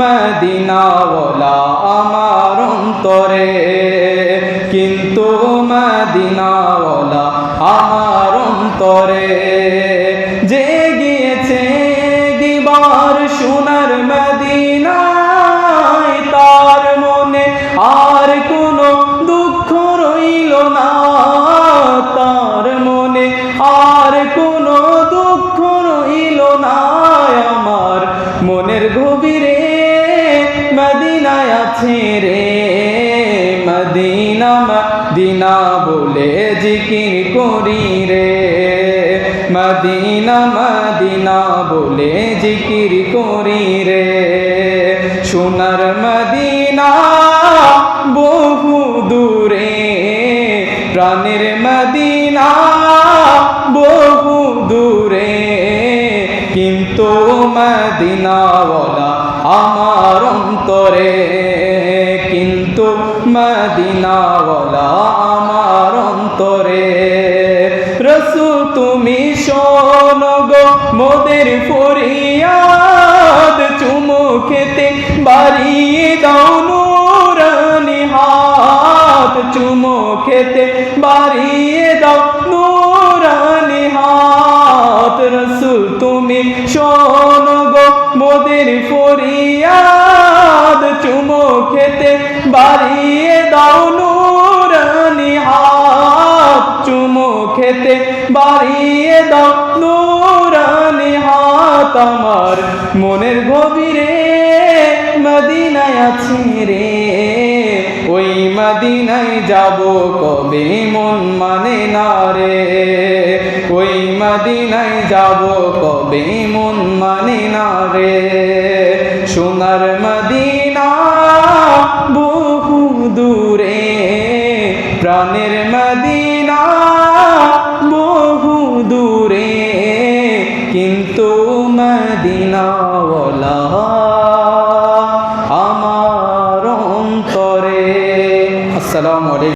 মদিনাওয়ালা আমার অন্তরে। কিন্তু মদিনাওয়ালা আমার অন্তরে। যে গিয়েছে দিবার সোনার মদিনায় মদিনায় আছে রে? মদিনা মদিনা বলে জিকির করি রে। মদিনা মদিনা বলে জিকির করি রে। সোনার মদিনা বহু দূরে, প্রাণের মদিনা বহু দূরে। কিন্তু মদিনাওয়ালা আমার অন্তরে, কিন্তু মদিনাওয়ালা আমার অন্তরে। রসু তুমি শোনো গো মোদের ফরিয়াদ, চুমু খেতে বাড়িয়ে দাও নুরানি হাত। চুমু খেতে বাড়িয়ে দাও নুরানি হাত। রসুল, তুমি শোনো গো মোদের ফরিয়াদ খেতে বাড়িয়ে দাও নুরানি হাত আমার। মনের গভীরে মদিনায় আছে রে। ওই মদিনায় যাব কবে? মন মানে না রে। ওই মদিনায় যাব কবে? মন মানে না রে। সোনার মদিনা আমার অন্তরে আসসালামু আলাইকুম